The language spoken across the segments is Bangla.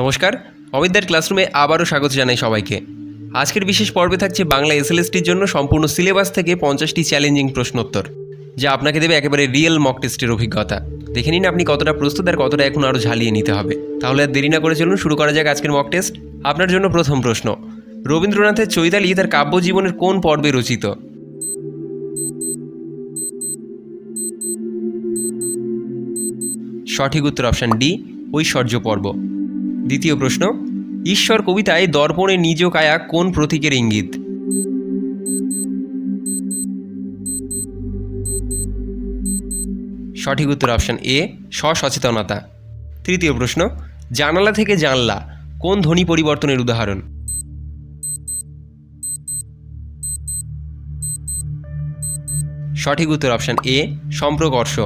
নমস্কার, অমিতদার ক্লাসরুমে আবারও স্বাগত জানাই সবাইকে। আজকের বিশেষ পর্বে থাকছে বাংলা এসএলএসটির জন্য সম্পূর্ণ সিলেবাস থেকে পঞ্চাশটি চ্যালেঞ্জিং প্রশ্নোত্তর, যা আপনাকে দেবে একেবারে রিয়েল মক টেস্টের অভিজ্ঞতা। দেখে নিন আপনি কতটা প্রস্তুত আর কতটা এখন আরও ঝালিয়ে নিতে হবে। তাহলে আর দেরি না করে চলুন শুরু করা যাক আজকের মক টেস্ট। আপনার জন্য প্রথম প্রশ্ন, রবীন্দ্রনাথের চৈতালি তার কাব্য জীবনের কোন পর্বে রচিত? সঠিক উত্তর অপশান ডি ঐশ্বর্য পর্ব। দ্বিতীয় প্রশ্ন, ঈশ্বর কবিতায় দর্পণে নিজ কায়া কোন প্রতীকের ইঙ্গিত? সঠিক উত্তর অপশান এ সসচেতনতা। তৃতীয় প্রশ্ন, জানালা থেকে জানলা কোন ধ্বনি পরিবর্তনের উদাহরণ? সঠিক উত্তর অপশান এ সম্প্রকর্ষ।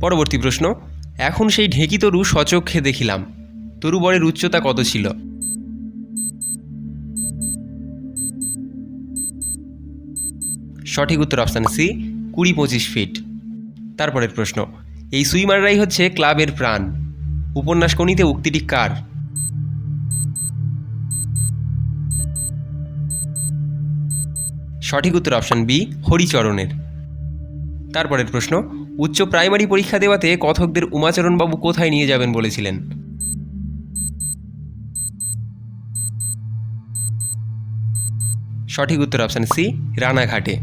পরবর্তী প্রশ্ন, এখন সেই ঢেঁকি তরু সচক্ষে দেখিলাম। তরু বরের উচ্চতা কত ছিল? সঠিক উত্তর অপশান সি কুড়ি পঁচিশ ফিট তারপরের প্রশ্ন, এই সুইমাররাই হচ্ছে ক্লাবের প্রাণ। উপন্যাস কণিতে উক্তিটি কার? সঠিক উত্তর অপশান বি হরিচরণের। তারপরের প্রশ্ন, উচ্চ প্রাইমারি পরীক্ষা দেওয়াতে কথকদের উমাচরণবাবু কোথায় নিয়ে যাবেন বলেছিলেন? সঠিক উত্তর অপশান সি রানাঘাটে।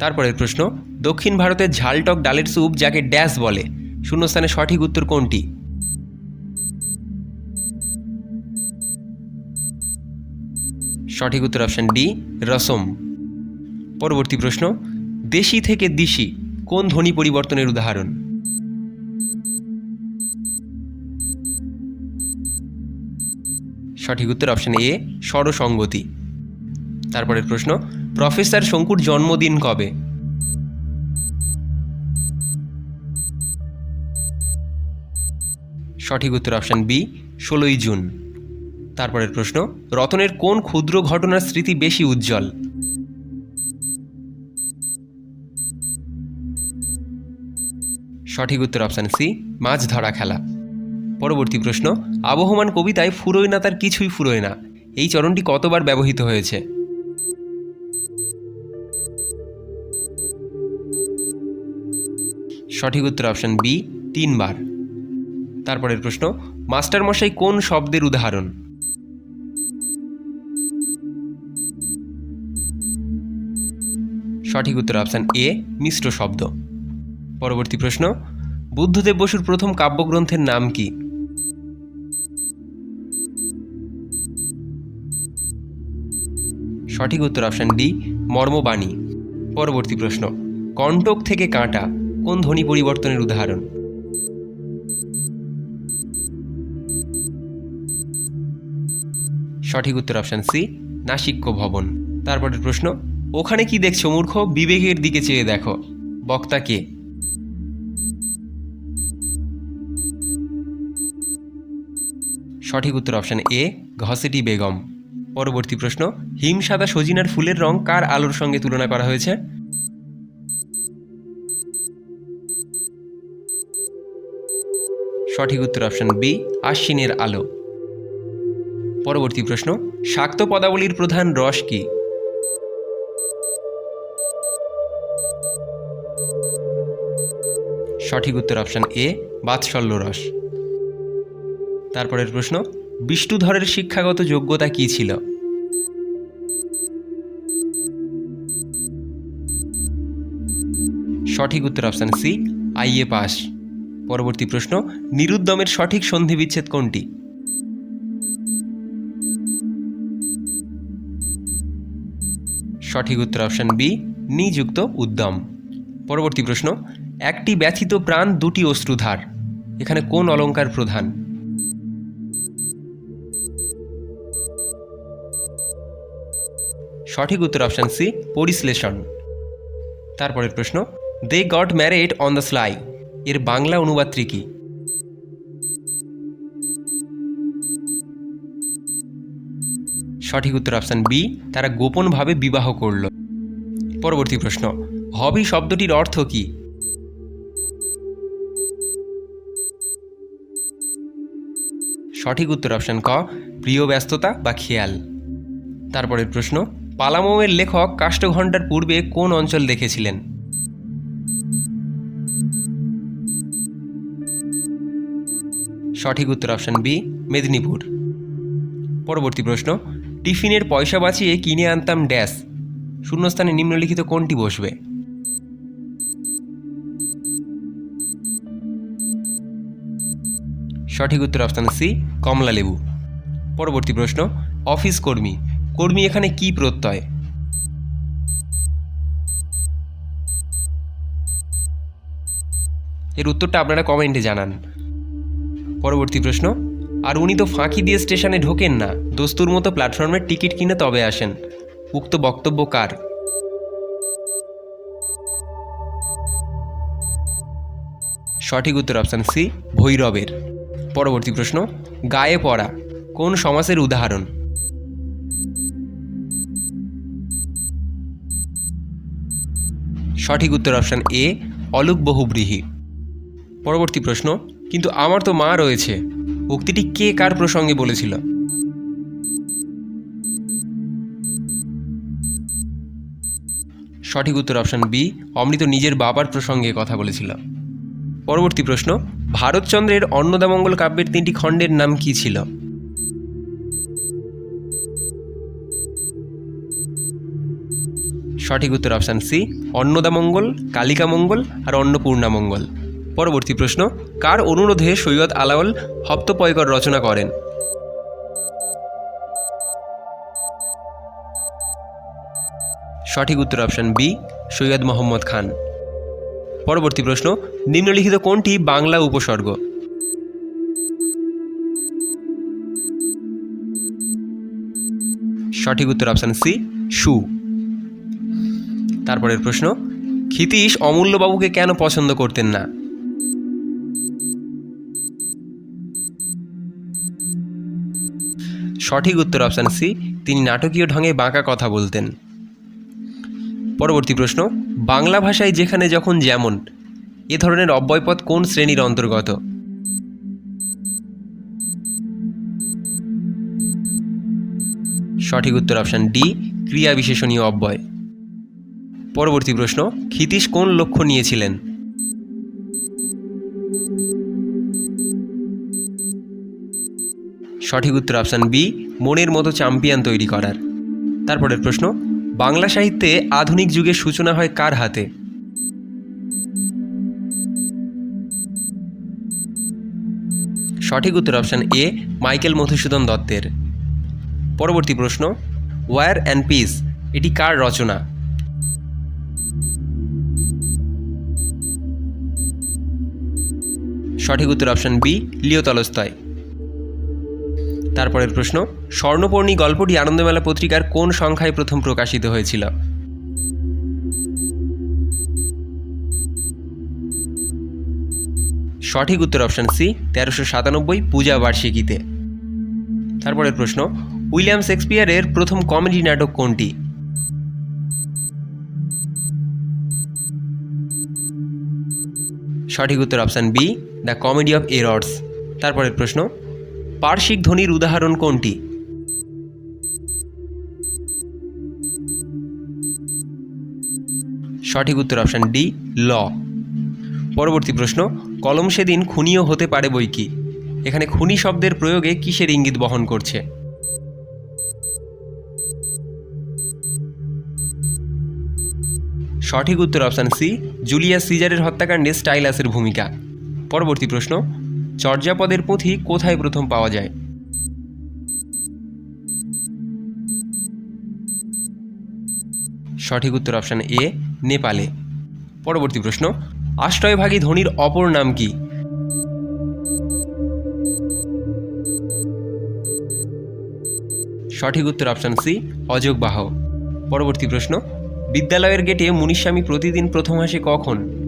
তারপরের প্রশ্ন, দক্ষিণ ভারতের ঝালটক ডালের স্যুপ যাকে ড্যাশ বলে, শূন্যস্থানে সঠিক উত্তর কোনটি? সঠিক উত্তর অপশান ডি রসম। পরবর্তী প্রশ্ন, দেশি থেকে দিশি, কোন ধ্বনি পরিবর্তনের উদাহরণ? সঠিক উত্তর অপশান এ স্বরসঙ্গতি। তারপরের প্রশ্ন, প্রফেসর শঙ্কুর জন্মদিন কবে? সঠিক উত্তর অপশান বি ষোলোই জুন। তারপরের প্রশ্ন, রতনের কোন ক্ষুদ্র ঘটনার স্মৃতি বেশি উজ্জ্বল? সঠিক উত্তর অপশান সি মাছ ধরা খেলা। পরবর্তী প্রশ্ন, আবহমান কবিতায় ফুরোয় না তার কিছুই ফুরোয় না। এই চরণটি কতবার ব্যবহৃত হয়েছে? সঠিক উত্তর অপশান বি তিনবার। তারপরের প্রশ্ন, মাস্টারমশাই কোন শব্দের উদাহরণ? সঠিক উত্তর অপশান এ মিশ্র শব্দ। পরবর্তী প্রশ্ন, বুদ্ধদেব বসুর প্রথম কাব্যগ্রন্থের নাম কি? সঠিক উত্তর অপশান ডি মর্মবাণী। পরবর্তী প্রশ্ন কণ্টক থেকে কাঁটা কোন ধ্বনি পরিবর্তনের উদাহরণ? সঠিক উত্তর অপশান সি নাসিক্য ভবন। তারপরের প্রশ্ন, ওখানে কি দেখছ মূর্খ? বিবেকের দিকে চেয়ে দেখো। বক্তা কে? সঠিক উত্তর অপশান এ ঘসেটি বেগম। পরবর্তী প্রশ্ন হিমসাদা সজিনার ফুলের রং কার আলোর সঙ্গে তুলনা করা হয়েছে? সঠিক উত্তর অপশান বি আশ্বিনের আলো। পরবর্তী প্রশ্ন, শাক্ত পদাবলীর প্রধান রস কি? সঠিক উত্তর অপশান এ বাৎসল্য রস। তারপরের প্রশ্ন, বিষ্ণুধরের শিক্ষাগত যোগ্যতা কী ছিল? সঠিক উত্তর অপশান সি আইএ পাস পরবর্তী প্রশ্ন, নিরুদ্যমের সঠিক সন্ধি বিচ্ছেদ কোনটি? সঠিক উত্তর অপশান বি নিযুক্ত উদ্যম। পরবর্তী প্রশ্ন, একটি ব্যথিত প্রাণ দুটি অশ্রুধার। এখানে কোন অলঙ্কার প্রধান? সঠিক উত্তর অপশান সি পরিশ্লেষণ। তারপরের প্রশ্ন they got married on the sly এর বাংলা অনুবাদটি কি সঠিক উত্তর অপশান বি, তারা গোপনভাবে বিবাহ করল। পরবর্তী প্রশ্ন, হবি শব্দটির অর্থ কী? সঠিক উত্তর অপশান ক, প্রিয় ব্যস্ততা বা খেয়াল। তারপরের প্রশ্ন পালামোমের লেখক কাষ্ঠঘণ্টার পূর্বে কোন অঞ্চল দেখেছিলেন? সঠিক উত্তর অপশান বি মেদিনীপুর। পরবর্তী প্রশ্ন, টিফিনের পয়সা বাঁচিয়ে কিনে আনতাম ড্যাশ। শূন্যস্থানে নিম্নলিখিত কোনটি বসবে? সঠিক উত্তর অপশান সি কমলা লেবু। পরবর্তী প্রশ্ন, অফিস কর্মী কর্মী এখানে কি প্রত্যয়? এর উত্তরটা আপনারা কমেন্টে জানান। পরবর্তী প্রশ্ন, আর উনি তো ফাঁকি দিয়ে স্টেশনে ঢোকেন না। দস্তুর মতো প্ল্যাটফর্মের টিকিট কিনে তবে আসেন। উক্ত বক্তব্য কার? সঠিক উত্তর অপশান সি, ভৈরবের। পরবর্তী প্রশ্ন, গায়ে পড়া, কোন সমাসের উদাহরণ? সঠিক উত্তর অপশান এ, অলুক বহুব্রীহি। পরবর্তী প্রশ্ন কিন্তু আমার তো মা রয়েছে। উক্তিটি কে কার প্রসঙ্গে বলেছিল? সঠিক উত্তর অপশান বি, অমৃত নিজের বাবার প্রসঙ্গে কথা বলেছিল। পরবর্তী প্রশ্ন, ভারতচন্দ্রের অন্নদামঙ্গল কাব্যের তিনটি খণ্ডের নাম কি ছিল? সঠিক উত্তর অপশান সি, অন্নদামঙ্গল, কালিকামঙ্গল আর অন্নপূর্ণামঙ্গল। পরবর্তী প্রশ্ন, কার অনুরোধে সৈয়দ আলাওল হপ্তপয়কর রচনা করেন? সঠিক উত্তর অপশান বি সৈয়দ মোহাম্মদ খান। পরবর্তী প্রশ্ন, নিম্নলিখিত কোনটি বাংলা উপসর্গ? সঠিক উত্তর অপশান সি সু। তারপরের প্রশ্ন, ক্ষিতীশ অমূল্যবাবুকে কেন পছন্দ করতেন না? সঠিক উত্তর অপশান সি তিনি নাটকীয় ঢঙে বাঁকা কথা বলতেন। পরবর্তী প্রশ্ন, বাংলা ভাষায় যেখানে যখন যেমন, এ ধরনের অব্যয়পদ কোন শ্রেণির অন্তর্গত? সঠিক উত্তর অপশান ডি ক্রিয়া বিশেষণীয় অব্যয়। পরবর্তী প্রশ্ন, ক্ষিতীশ কোন লক্ষ্য নিয়েছিলেন? সঠিক উত্তর অপশান বি মনের মতো চ্যাম্পিয়ন তৈরি করার। তারপরের প্রশ্ন, বাংলা সাহিত্যে আধুনিক যুগের সূচনা হয় কার হাতে? সঠিক উত্তর অপশান এ মাইকেল মধুসূদন দত্তের। পরবর্তী প্রশ্ন ওয়ার অ্যান্ড পিস এটি কার রচনা? সঠিক উত্তর অপশান বি লিও তলস্তয়। তারপরের প্রশ্ন, স্বর্ণপর্ণী গল্পটি আনন্দমেলা পত্রিকার কোন সংখ্যায় প্রথম প্রকাশিত হয়েছিল? সঠিক উত্তর অপশান সি, তেরোশো সাতানব্বই পূজা বার্ষিকীতে। তারপরের প্রশ্ন, উইলিয়াম শেক্সপিয়ারের প্রথম কমেডি নাটক কোনটি? সঠিক উত্তর option B, the comedy of errors. তারপরের প্রশ্ন পার্শ্বিক ধ্বনির উদাহরণ কোনটি? সঠিক উত্তর অপশান ডি, ল। পরবর্তী প্রশ্ন, কলম সেদিন খুনিও হতে পারে বই কি? এখানে খুনি শব্দের প্রয়োগে কিসের ইঙ্গিত বহন করছে? সঠিক উত্তর অপশান সি, জুলিয়াস সিজারের হত্যাকাণ্ডে স্টাইলাসের ভূমিকা। পরবর্তী প্রশ্ন চর্যাপদের পুঁথি কোথায় প্রথম পাওয়া যায়? সঠিক উত্তর অপশান এ, নেপালে। পরবর্তী প্রশ্ন আষ্টয়ভাগী ধ্বনির অপর নাম কি? সঠিক উত্তর অপশান সি অযোগবাহ পরবর্তী প্রশ্ন, বিদ্যালয়ের গেটে মুনিস্বামী প্রতিদিন প্রথম আসে কখন?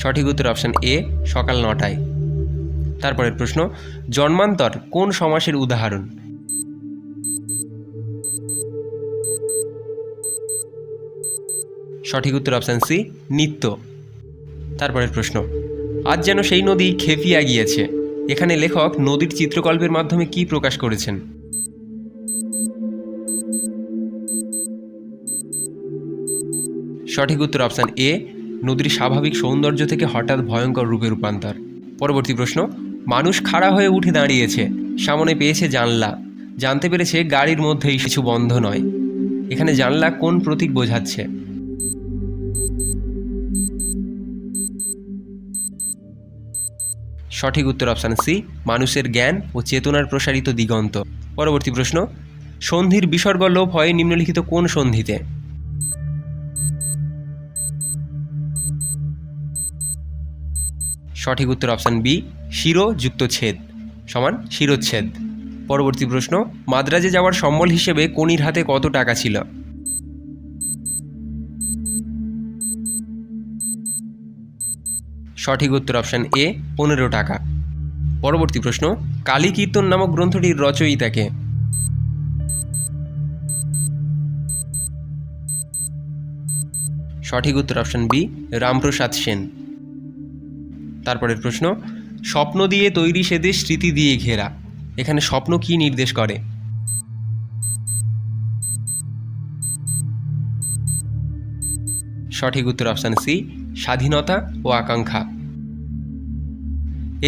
সঠিক উত্তর অপশান এ, সকাল নটায়। তারপরের প্রশ্ন, জন্মান্তর কোন সমাসের উদাহরণ? সঠিক উত্তর অপশান সি, নিত্য। তারপরের প্রশ্ন, আজ যেন সেই নদী খেপিয়া গিয়েছে। এখানে লেখক নদীর চিত্রকল্পের মাধ্যমে কি প্রকাশ করেছেন? সঠিক উত্তর অপশান এ নদীর স্বাভাবিক সৌন্দর্য থেকে হঠাৎ ভয়ঙ্কর রূপে রূপান্তর। পরবর্তী প্রশ্ন, মানুষ খাড়া হয়ে উঠে দাঁড়িয়েছে, সামনে পেয়েছে জানলা। জানতে পেরেছে গাড়ির মধ্যেই কিছু বন্ধ নয়। এখানে জানলা কোন প্রতীক বোঝাচ্ছে? সঠিক উত্তর অপশান সি, মানুষের জ্ঞান ও চেতনার প্রসারিত দিগন্ত। পরবর্তী প্রশ্ন, সন্ধির বিসর্গ লোপ হয় নিম্নলিখিত কোন সন্ধিতে? সঠিক উত্তর অপশান বি শিরো যুক্ত ছেদ সমান শিরোচ্ছেদ। পরবর্তী প্রশ্ন, মাদ্রাজে যাওয়ার সম্বল হিসেবে কনির হাতে কত টাকা ছিল? সঠিক উত্তর অপশান এ পনেরো টাকা। পরবর্তী প্রশ্ন, কালী কীর্তন নামক গ্রন্থটির রচয়িতাকে সঠিক উত্তর অপশান বি রামপ্রসাদ সেন। তারপরের প্রশ্ন, স্বপ্ন দিয়ে তৈরি সেদেশ স্মৃতি দিয়ে ঘেরা। এখানে স্বপ্ন কি নির্দেশ করে? সঠিক উত্তর অপশান সি, স্বাধীনতা ও আকাঙ্ক্ষা।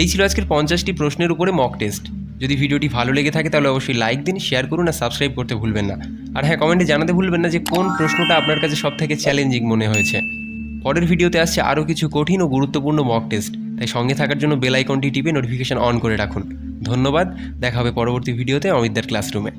এই ছিল আজকের পঞ্চাশটি প্রশ্নের উপরে মক টেস্ট যদি ভিডিওটি ভালো লেগে থাকে, তাহলে অবশ্যই লাইক দিন শেয়ার করুন আর সাবস্ক্রাইব করতে ভুলবেন না। আর হ্যাঁ কমেন্টে জানাতে ভুলবেন না যে কোন প্রশ্নটা আপনার কাছে সব থেকে চ্যালেঞ্জিং মনে হয়েছে। পরের ভিডিওতে আসছে আরও কিছু কঠিন ও গুরুত্বপূর্ণ মক টেস্ট তাই সঙ্গে থাকার জন্য বেল আইকনটি টিপে নোটিফিকেশান অন করে রাখুন। ধন্যবাদ, দেখা হবে পরবর্তী ভিডিওতে অমিতদার ক্লাসরুমে